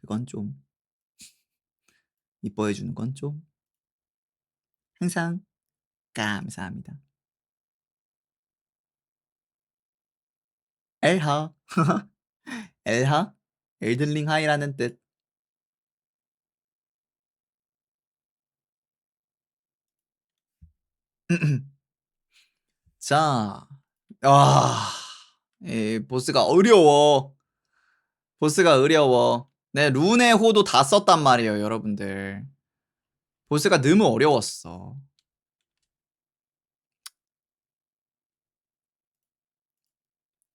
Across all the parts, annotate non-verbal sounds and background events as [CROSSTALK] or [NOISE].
그건 좀 이뻐해 주는 건 좀 항상 감사합니다. 엘하 [LAUGHS] 엘하 엘든링 하이라는 뜻. [CLEARS THROAT] 자, 아, 이 보스가 어려워. 보스가 어려워. 네, 룬의 호도 다 썼단 말이에요, 여러분들. 보스가 너무 어려웠어.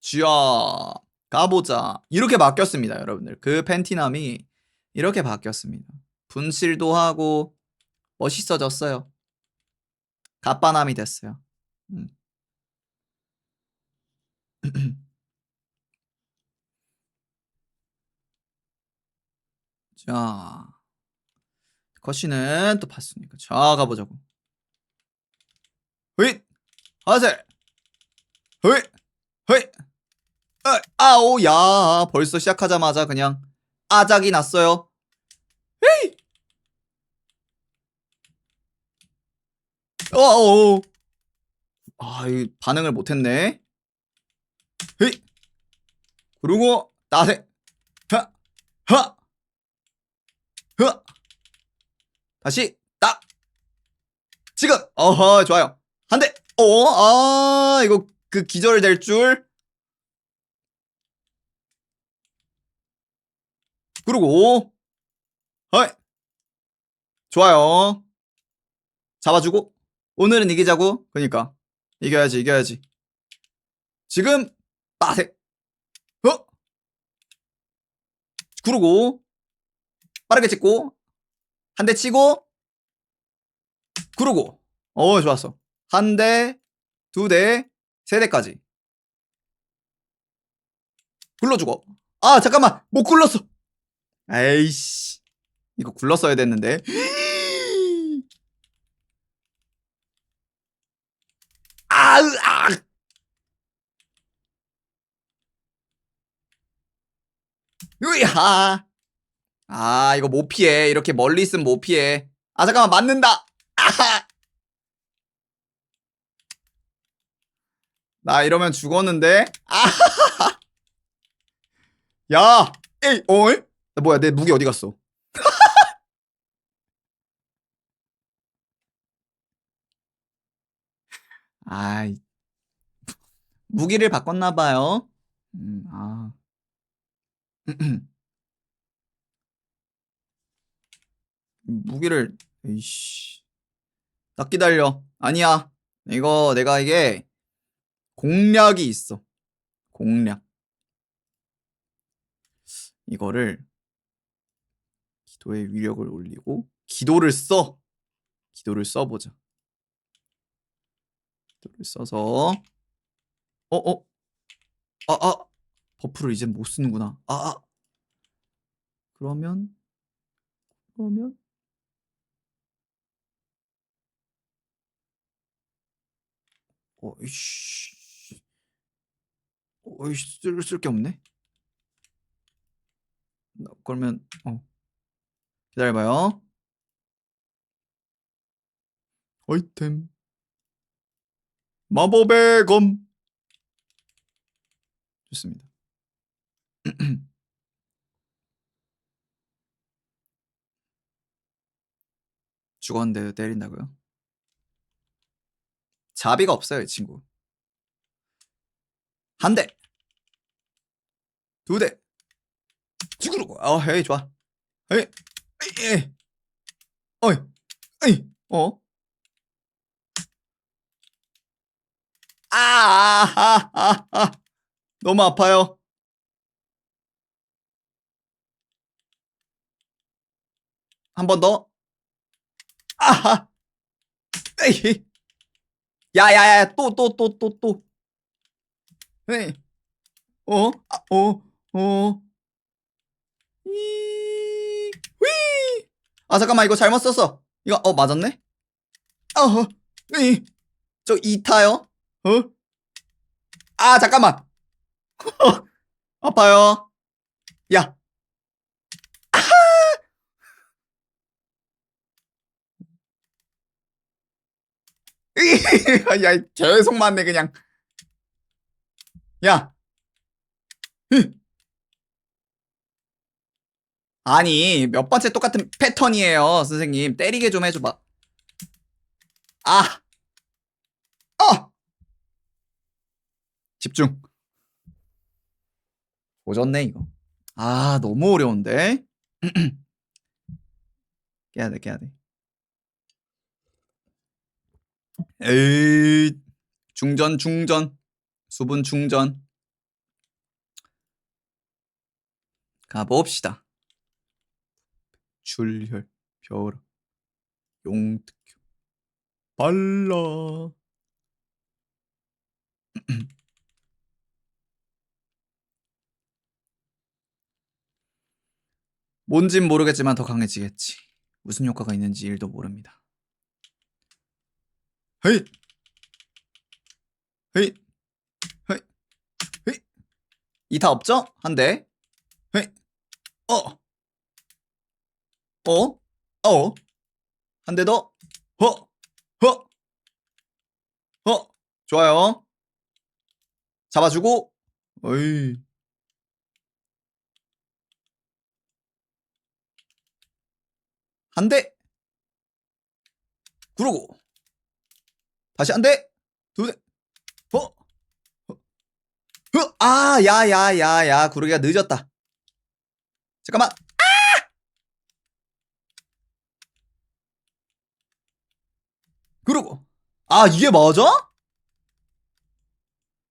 쥐야, 가보자. 이렇게 바뀌었습니다, 여러분들. 그 팬티남이 이렇게 바뀌었습니다. 분실도 하고 멋있어졌어요. 갑바남이 됐어요. 음. [CLEARS THROAT] 자, 컷시는 또 봤으니까 자 가보자고. 휘, 하세, 휘, 휘, 아, 아오 야 벌써 시작하자마자 그냥 아작이 났어요. 헤이, 어어, 아, 이 반응을 못했네. 헤이, 그리고 나세, 하, 하. 흐! 다시 딱 지금! 어허 좋아요. 한 대 어아 이거 그 기절될 줄? 그리고 어이 좋아요. 잡아주고 오늘은 이기자고? 그니까. 이겨야지 이겨야지. 지금 빠세! 어 그러고 빠르게 찍고 한 대 치고 그러고. 어 좋았어. 한 대 두 대 세 대까지. 굴러주고 아 잠깐만! 못 굴렀어! 에이씨. 이거 굴렀어야 됐는데. 아으 아 으이하 아, 이거 못 피해. 이렇게 멀리 있으면 못 피해. 아, 잠깐만, 맞는다! 아하! 나 이러면 죽었는데? 아하하하! 야! 에이, 어이? 나 뭐야, 내 무기 어디 갔어? [LAUGHS] 아이. 무기를 바꿨나봐요. 음, 아. [CLEARS THROAT] 무기를 에이씨. 딱 기다려. 아니야. 이거 내가 이게 공략이 있어. 공략. 이거를 기도의 위력을 올리고 기도를 써. 기도를 써보자. 기도를 써서. 어어. 아아. 버프를 이제 못 쓰는구나. 아아. 그러면 그러면 어이씨. 어이씨, 쓸, 쓸게 없네? 나- 그러면, 어. 기다려봐요. 아이템. 마법의 검. 좋습니다. [CLEARS THROAT] 죽었는데 때린다고요? 자비가 없어요, 이 친구. 한 대. 두 대. 죽으르고. 어, 헤이, 좋아. 헤이, 에이, 에이. 어이, 에이, 어? 아, 아, 아, 아. 너무 아파요. 한 번 더. 아하. 에이. 야야야 또 또 또 또 또. 에이. 어? 아, 어? 어? 이. 휘. 아 잠깐만 이거 잘못 썼어. 이거 어 맞았네? 어허. 에이. 저 2타요? 어? 아 잠깐만. [LAUGHS] 아파요. 야. [LAUGHS] 야, 계속 맞네, 그냥. 야. 으. 아니, 몇 번째 똑같은 패턴이에요, 선생님. 때리게 좀 해줘봐. 아. 어! 집중. 오졌네, 이거. 아, 너무 어려운데? [CLEARS THROAT] 깨야 돼, 깨야 돼. 에이, 중전, 중전. 수분 중전. 가봅시다. 출혈, 벼라, 용특효, 발라. [CLEARS THROAT] 뭔진 모르겠지만 더 강해지겠지. 무슨 효과가 있는지 일도 모릅니다. 헤이! 헤이! 헤이! 헤이! 이타 없죠? 한 대. 헤이! 어! 어? 어? 한 대 더. 허! 허! 허! 좋아요. 잡아주고. 어이. 한 대. 그러고. 다시 한 대. 두 대. 어? 어? 어? 아, 야, 야, 야, 야. 구르기가 늦었다. 잠깐만. 아! 그러고. 아, 이게 맞아?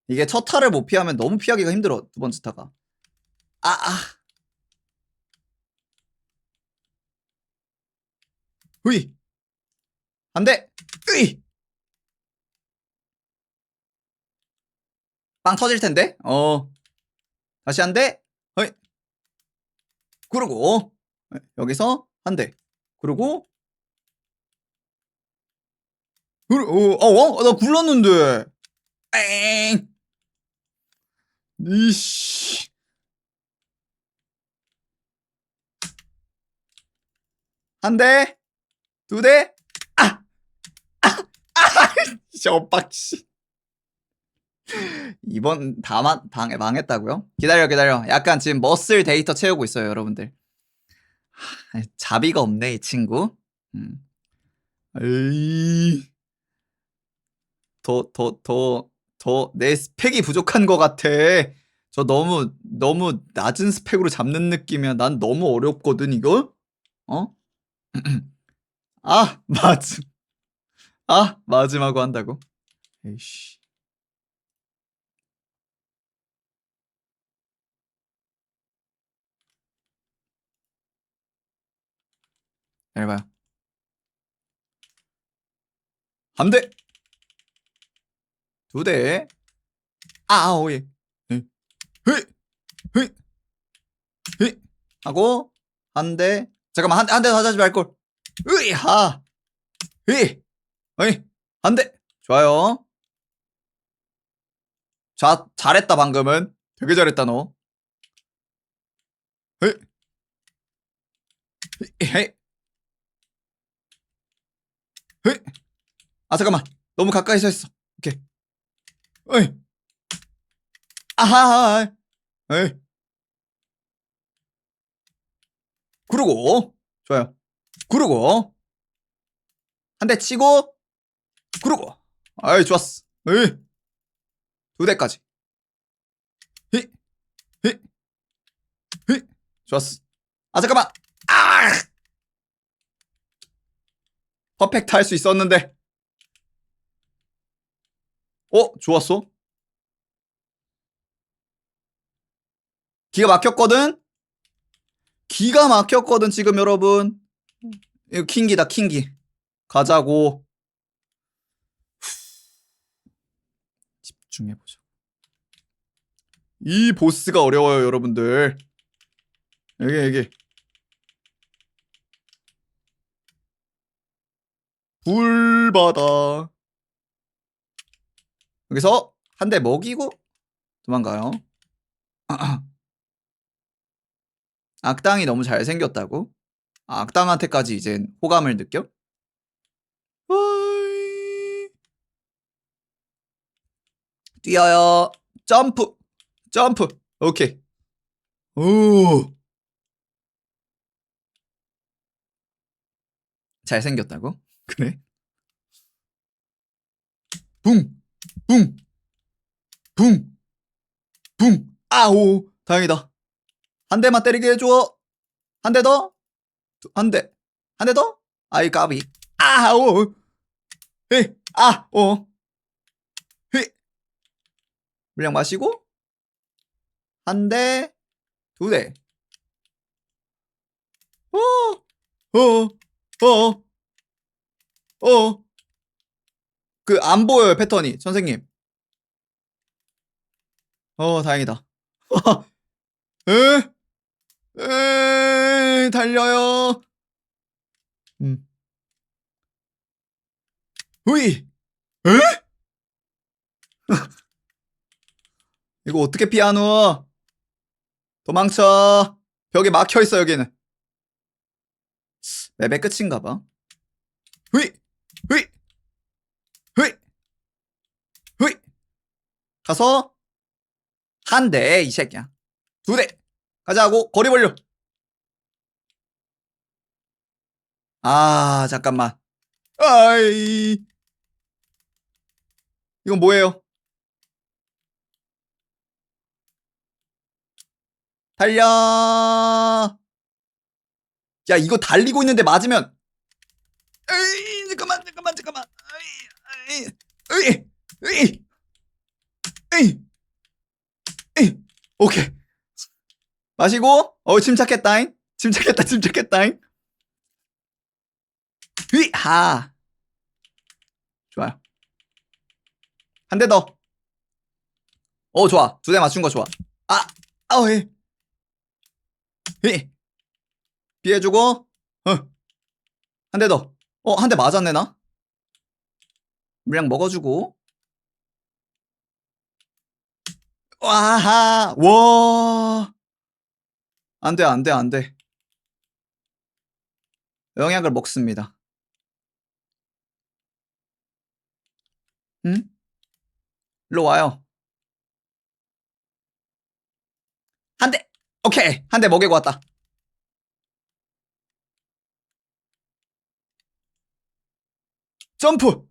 이게 첫 타를 못 피하면 너무 피하기가 힘들어. 두 번째 타가. 아, 아. 후이. 한 대. 으이. 빵 터질 텐데. 어. 다시 한 대. 허이. 그러고 여기서 한 대. 그리고 그리고 어, 어, 나 굴렀는데. 엥. 이씨. 한 대. 두 대. 아. 아. 아. [LAUGHS] 씨, 엇박 씨. 이번 다 망, 방, 망했다고요? 기다려 기다려. 약간 지금 머슬 데이터 채우고 있어요 여러분들. 하, 자비가 없네 이 친구. 음. 에이. 더 더 더 더 내 스펙이 부족한 것 같아. 저 너무 너무 낮은 스펙으로 잡는 느낌이야. 난 너무 어렵거든 이거. 어? [CLEARS THROAT] 아 맞음 아 맞음하고 한다고? 에이씨 잘 봐요. 한 대. 두 대. 아, 오, 예. 헤이, 헤이, 헤이. 하고, 한 대. 잠깐만, 한, 한 대 더 하지 말걸. 으이, 하. 으이. 어이, 한 대. 좋아요. 자, 잘했다, 방금은. 되게 잘했다, 너. 헤이. 헤이. 아 잠깐만. 너무 가까이 서 있어. 오케이. 어이. 아하 에이. 그러고. 좋아요. 그러고. 한 대 치고 그러고. 아이 좋았어. 에이. 두 대까지. 히히히. 좋았어. 아 잠깐만. 아 퍼펙트 할 수 있었는데. 어, 좋았어. 기가 막혔거든? 기가 막혔거든, 지금 여러분. 이거 킹기다, 킹기. 가자고. 집중해보자. 이 보스가 어려워요, 여러분들. 여기, 여기. 불바다. 여기서 한 대 먹이고 도망가요. [CLEARS THROAT] 악당이 너무 잘생겼다고? 아, 악당한테까지 이제 호감을 느껴? 뛰어요. 점프. 점프. 오케이. 오. 잘생겼다고? 그래? 붕. 붕. 붕. 붕. 아오. 다행이다. 한 대만 때리게 해줘. 한 대 더. 두- 한 대. 한 대 더. 아이 까비. 아오. 헤. 아. 어. 헤. 물량 마시고 한 대, 두 대. 어, 어, 어, 어. 그 안 보여요 패턴이 선생님. 어 다행이다. [LAUGHS] 에, 에, 달려요. 음. 후이. 에? [LAUGHS] 이거 어떻게 피하노? 도망쳐. 벽에 막혀 있어 여기는. 맵의 끝인가 봐. 후이, 후이, 후이, 후이. 가서 한 대 이 새끼야. 두 대. 가자고 거리 벌려. 아 잠깐만. 아이. 이건 뭐예요? 달려. 야, 이거 달리고 있는데 맞으면. 에이, 잠깐만, 잠깐만, 잠깐만. 에이, 에이, 에이, 에이, 에이. 오케이. 마시고, 어, 침착했다잉. 침착했다, 침착했다잉. 휘, 하. 좋아요. 한 대 더. 어, 좋아. 두 대 맞춘 거 좋아. 아, 아우, 예. 휘. 피해주고, 어. 한 대 더. 어, 한 대 맞았네, 나? 물량 먹어주고. 와하, 와. 안 돼, 안 돼, 안 돼. 영약을 먹습니다. 응? 일로 와요. 한 대! 오케이! 한 대 먹이고 왔다. 점프!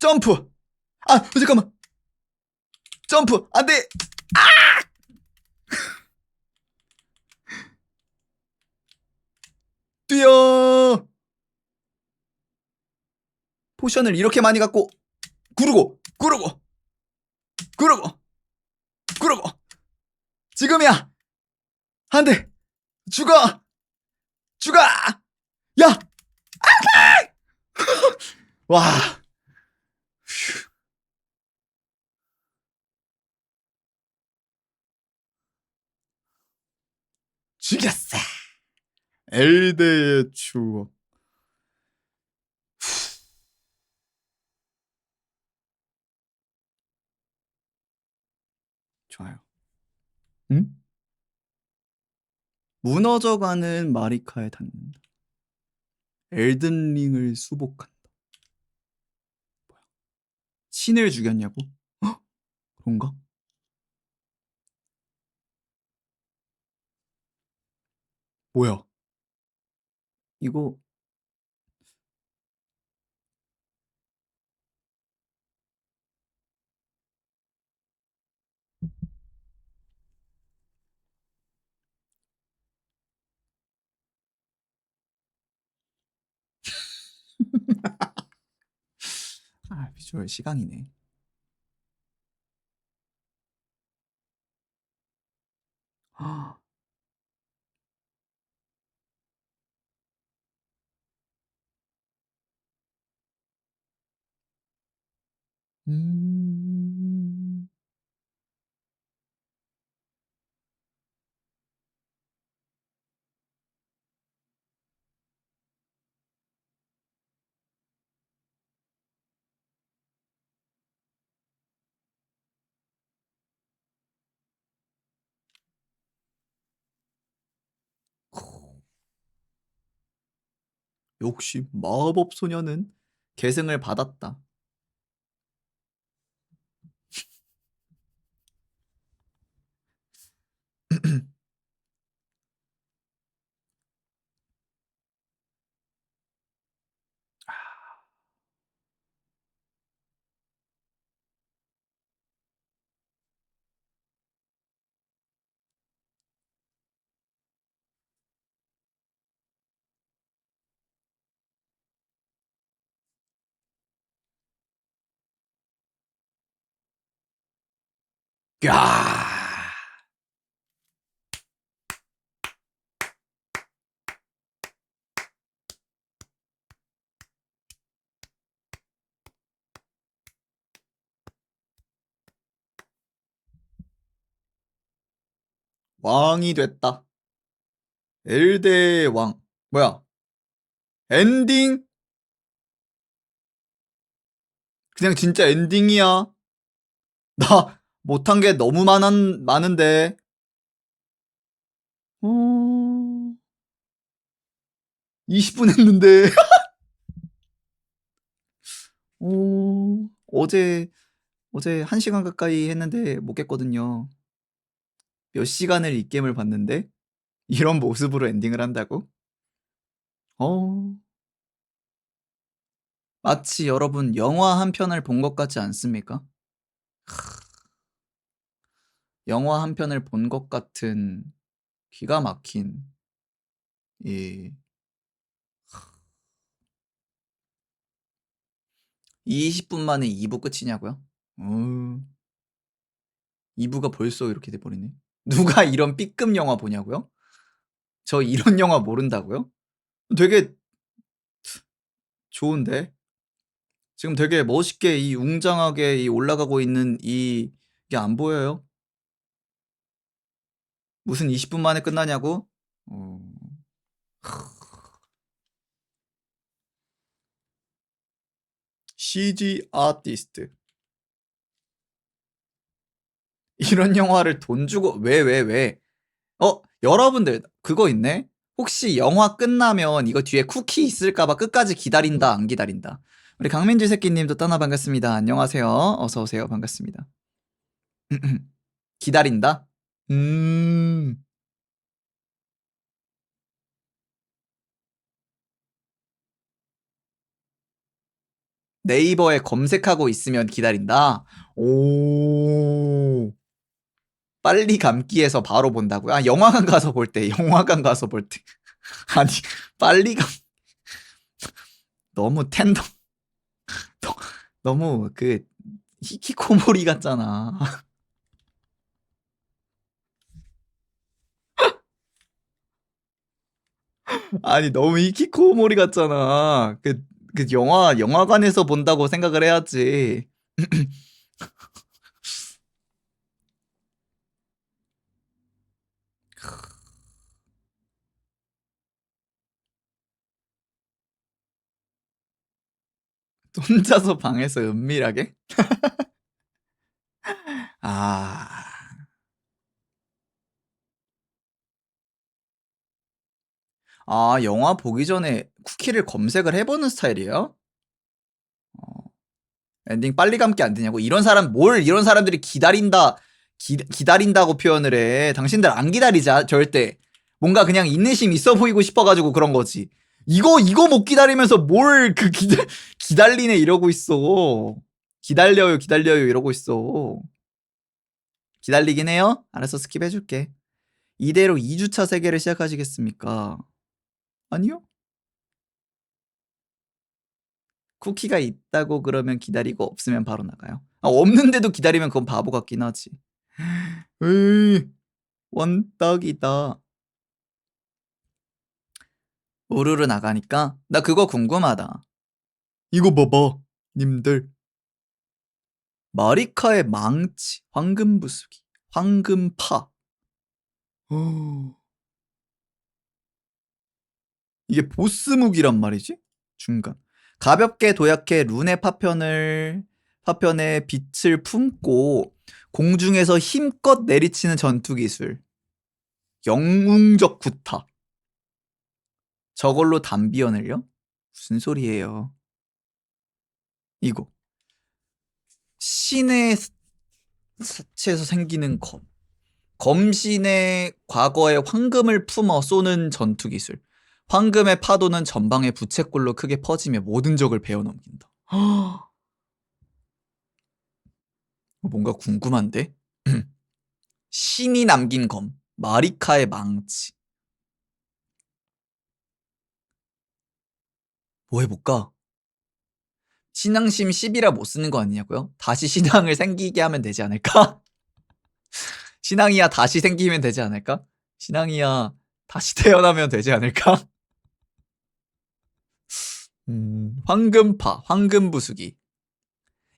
점프! 아, 잠깐만! 점프! 안 돼! 아! [LAUGHS] 뛰어! 포션을 이렇게 많이 갖고, 구르고, 구르고, 구르고, 구르고. 지금이야! 안 돼! 죽어! 죽어! 야! 안 돼! 와. 휴. 죽였어. 엘데의 추억. 좋아요. 응? 무너져가는 마리카에 닿는다. 엘든링을 수복한다. 신을 죽였냐고? 헉? 그런가? 뭐야? 이거 [LAUGHS] 아 비주얼 시강이네. 아, 음. 역시 마법 소녀는 계승을 받았다. 야. 왕이 됐다. 엘데의 왕. 뭐야? 엔딩? 그냥 진짜 엔딩이야. 나 못한 게 너무 많은, 많은데. 어... 20분 했는데. [LAUGHS] 어... 어제, 어제 1시간 가까이 했는데 못 깼거든요. 몇 시간을 이 게임을 봤는데 이런 모습으로 엔딩을 한다고? 어. 마치 여러분 영화 한 편을 본 것 같지 않습니까? 영화 한 편을 본 것 같은 기가 막힌 이 20분 만에 2부 끝이냐고요? 어... 2부가 벌써 이렇게 돼버리네. 누가 [LAUGHS] 이런 B급 영화 보냐고요? 저 이런 영화 모른다고요? 되게 좋은데? 지금 되게 멋있게 이 웅장하게 이 올라가고 있는 이, 이게 안 보여요? 무슨 20분 만에 끝나냐고? 어... CG 아티스트. 이런 영화를 돈 주고 왜왜 왜? 어 여러분들 그거 있네. 혹시 영화 끝나면 이거 뒤에 쿠키 있을까봐 끝까지 기다린다 안 기다린다. 우리 강민주 새끼님도 떠나 반갑습니다. 안녕하세요. 어서 오세요. 반갑습니다. [CLEARS THROAT] 기다린다. 음. 네이버에 검색하고 있으면 기다린다. 오. 빨리 감기에서 바로 본다고요? 아, 영화관 가서 볼 때, 영화관 가서 볼 때. [LAUGHS] 아니, 빨리 감, [LAUGHS] 너무 텐더, [LAUGHS] 너무 그, 히키코모리 같잖아. 아니, 너무 히키코모리 같잖아. 그, 그 영화, 영화관에서 본다고 생각을 해야지. [LAUGHS] 혼자서 방에서 은밀하게? [LAUGHS] 아. 아, 영화 보기 전에 쿠키를 검색을 해 보는 스타일이에요? 어. 엔딩 빨리 감기 안 되냐고? 이런 사람, 뭘 이런 사람들이 기다린다, 기, 기다린다고 표현을 해. 당신들 안 기다리자, 절대. 뭔가 그냥 인내심 있어 보이고 싶어 가지고 그런 거지. 이거 이거 못 기다리면서 뭘 그 기다 [LAUGHS] 기다리네 이러고 있어. 기다려요 기다려요 이러고 있어. 기다리긴 해요? 알았어 스킵해줄게. 이대로 2주차 세계를 시작하시겠습니까? 아니요? 쿠키가 있다고 그러면 기다리고 없으면 바로 나가요. 아, 없는데도 기다리면 그건 바보 같긴 하지. 으이, 원떡이다. 우르르 나가니까 나 그거 궁금하다. 이거 봐봐, 님들. 마리카의 망치, 황금부수기, 황금파. 어... 이게 보스 무기란 말이지? 중간. 가볍게 도약해 룬의 파편을 파편에 빛을 품고 공중에서 힘껏 내리치는 전투 기술. 영웅적 구타. 저걸로 담비언을요? 무슨 소리예요? 이거. 신의 사체에서 생기는 검. 검신의 과거에 황금을 품어 쏘는 전투 기술. 황금의 파도는 전방의 부채꼴로 크게 퍼지며 모든 적을 베어 넘긴다. 뭔가 궁금한데? [CLEARS THROAT] 신이 남긴 검. 마리카의 망치. 뭐 해볼까? 신앙심 10이라 못 쓰는 거 아니냐고요? 다시 신앙을 생기게 하면 되지 않을까? [LAUGHS] 신앙이야 다시 생기면 되지 않을까? 신앙이야 다시 [LAUGHS] 태어나면 되지 않을까? 음, 황금파, 황금부수기.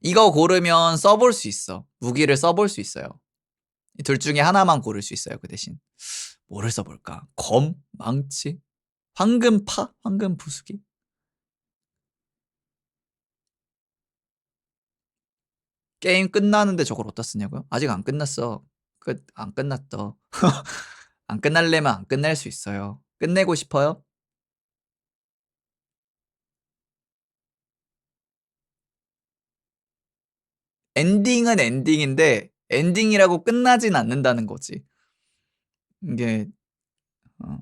이거 고르면 써볼 수 있어. 무기를 써볼 수 있어요. 이둘 중에 하나만 고를 수 있어요. 그 대신. 뭐를 써볼까? 검? 망치? 황금파? 황금부수기? 게임 끝나는데 저걸 어디다 쓰냐고요? 아직 안 끝났어. 끝, 안 끝났어. [LAUGHS] 안 끝날려면 안 끝낼 수 있어요. 끝내고 싶어요? 엔딩은 엔딩인데 엔딩이라고 끝나진 않는다는 거지. 이게 어.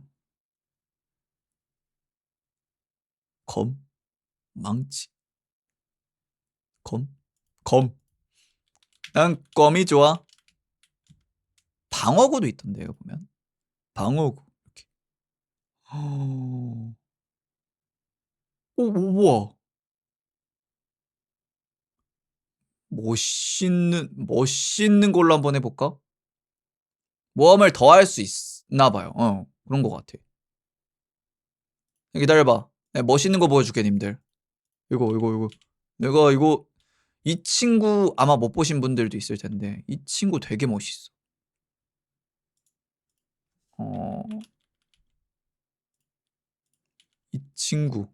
검 망치 검 검. 난 검이 좋아. 방어구도 있던데요 보면 방어구 이렇게. [GASPS] 어... 오, 오, 우와. 멋있는 멋있는 걸로 한번 해볼까? 모험을 더 할 수 있나 봐요. 어 그런 것 같아. 기다려봐. 내가 멋있는 거 보여줄게 님들. 이거 이거 이거. 내가 이거 이 친구 아마 못 보신 분들도 있을 텐데 이 친구 되게 멋있어. 어... 이 친구.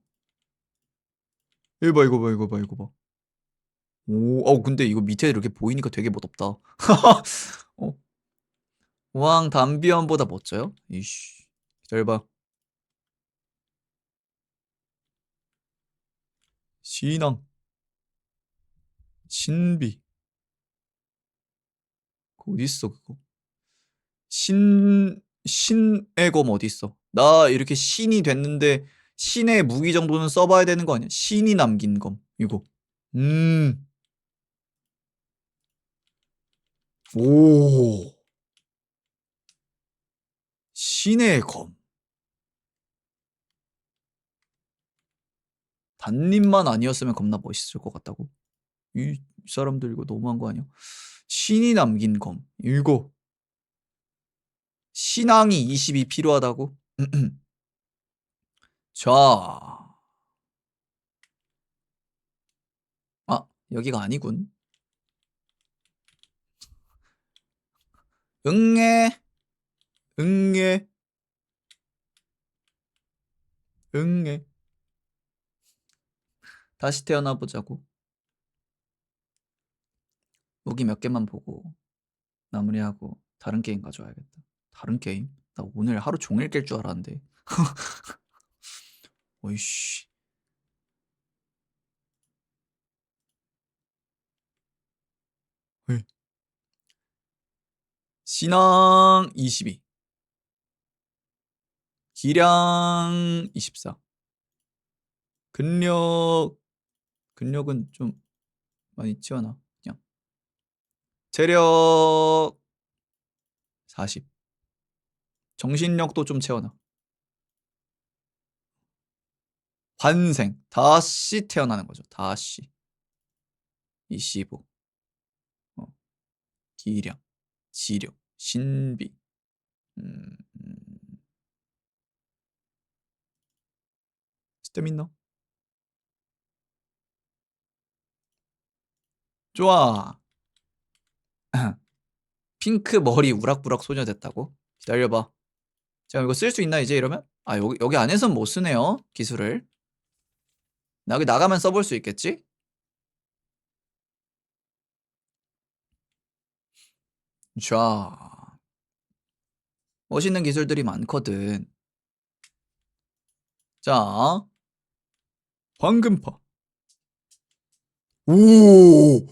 이거 봐 이거 봐 이거 봐 이거 봐. 오, 어 근데 이거 밑에 이렇게 보이니까 되게 멋없다. [LAUGHS] 어? 왕 담비언보다 멋져요? 이씨. 기다려봐. 신앙. 신비. 그거 어딨어 그거? 신 신의 검 어딨어? 나 이렇게 신이 됐는데 신의 무기 정도는 써봐야 되는 거 아니야? 신이 남긴 검 이거. 음. 오. 신의 검. 단님만 아니었으면 겁나 멋있을 것 같다고? 이, 이 사람들 이거 너무한 거 아니야? 신이 남긴 검. 이거. 신앙이 20이 필요하다고? [CLEARS THROAT] 자. 아, 여기가 아니군. 응애. 응애. 응애. 다시 태어나 보자고. 무기 몇 개만 보고 마무리하고 다른 게임 가져와야겠다. 다른 게임? 나 오늘 하루 종일 깰 줄 알았는데. [LAUGHS] 어이씨. 신앙 22. 기량 24. 근력 근력은 좀 많이 치워놔 그냥 체력 40 정신력도 좀 채워놔 환생 다시 태어나는 거죠 다시 25 어. 기량 지력 신비 음, 음. 스태미나 좋아. [CLEARS THROAT] 핑크 머리 우락부락 소녀 됐다고? 기다려봐. 자, 이거 쓸 수 있나, 이제 이러면? 아, 여기, 여기 안에선 못 쓰네요. 기술을. 나 여기 나가면 써볼 수 있겠지? 자. 멋있는 기술들이 많거든. 자. 황금파. 오!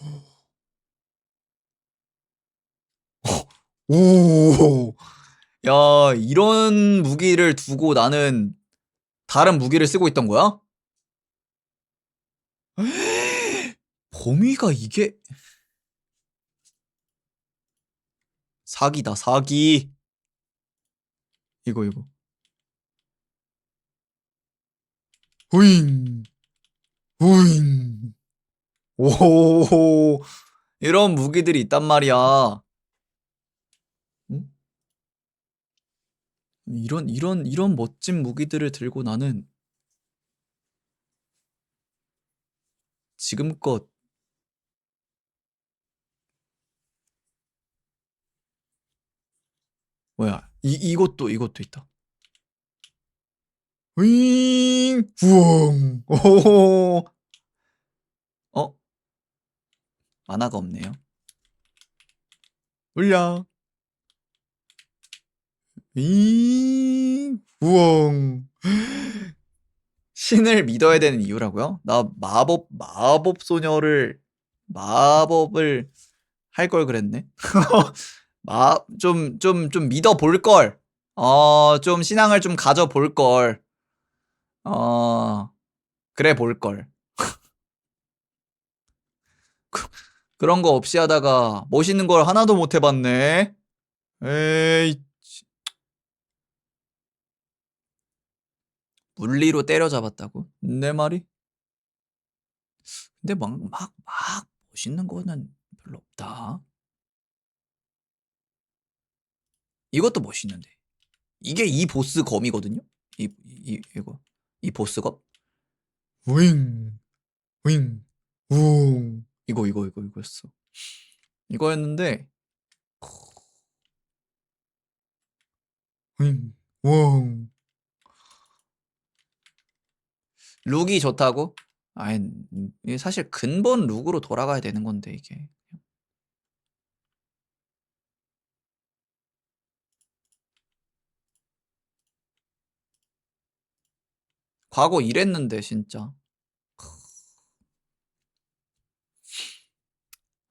오. 야, 이런 무기를 두고 나는 다른 무기를 쓰고 있던 거야? [GASPS] 범위가 이게 사기다, 사기. 이거, 이거. 후잉. 후잉. 오. 이런 무기들이 있단 말이야. 응? 이런, 이런, 이런 멋진 무기들을 들고 나는 지금껏 뭐야 이 이것도 이것도 있다. 윙 우엉 오어 만화가 없네요. 울려 윙 우엉 신을 믿어야 되는 이유라고요? 나 마법 마법 소녀를 마법을 할 걸 그랬네. [LAUGHS] 마, 좀, 좀, 좀 믿어 볼 걸. 어, 좀 신앙을 좀 가져 볼 걸. 어, 그래 볼 걸. [LAUGHS] 그- 그런 거 없이 하다가 멋있는 걸 하나도 못 해봤네. 에이. 치. 물리로 때려잡았다고? 내 말이? 근데 막, 막, 막 멋있는 거는 별로 없다. 이것도 멋있는데. 이게 이 보스 검이거든요? 이, 이, 이거. 이 보스 검? 윙, 윙, 웅. 이거, 이거, 이거, 이거였어. 이거였는데, 윙, 웅. 룩이 좋다고? 아이, 음, 사실 근본 룩으로 돌아가야 되는 건데, 이게. 과거 이랬는데, 진짜.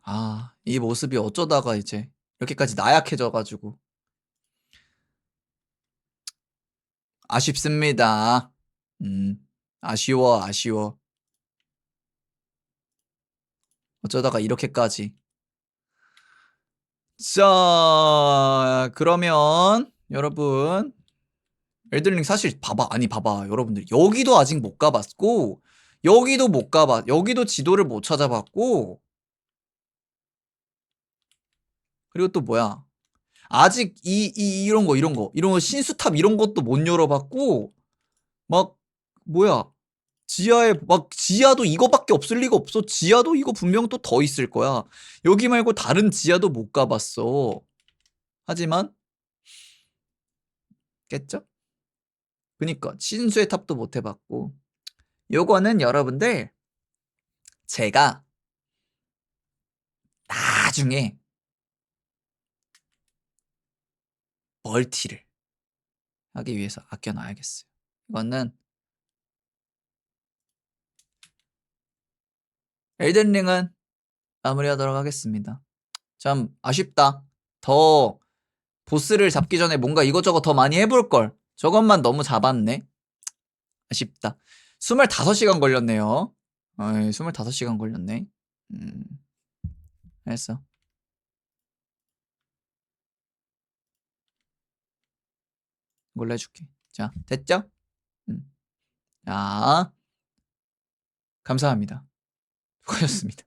아, 이 모습이 어쩌다가 이제 이렇게까지 나약해져 가지고. 아쉽습니다. 음, 아쉬워, 아쉬워. 어쩌다가 이렇게까지. 자, 그러면 여러분 엘든링 사실 봐봐 아니 봐봐 여러분들. 여기도 아직 못 가봤고 여기도 못 가봤 여기도 지도를 못 찾아봤고 그리고 또 뭐야? 아직 이, 이 이런 거 이런 거 이런 거 신수탑 이런 것도 못 열어봤고 막 뭐야? 지하에 막 지하도 이거밖에 없을 리가 없어. 지하도 이거 분명 또 더 있을 거야. 여기 말고 다른 지하도 못 가봤어. 하지만 깼죠? 그니까 신수의 탑도 못 해봤고 요거는 여러분들 제가 나중에 멀티를 하기 위해서 아껴놔야겠어요. 이거는 엘든링은 마무리하도록 하겠습니다. 참 아쉽다. 더 보스를 잡기 전에 뭔가 이것저것 더 많이 해볼 걸. 저것만 너무 잡았네. 아쉽다. 25시간 걸렸네요. 어이, 25시간 걸렸네. 음. 했어. 이걸로 해줄게. 자, 됐죠? 음. 자, 감사합니다. 수고하셨습니다.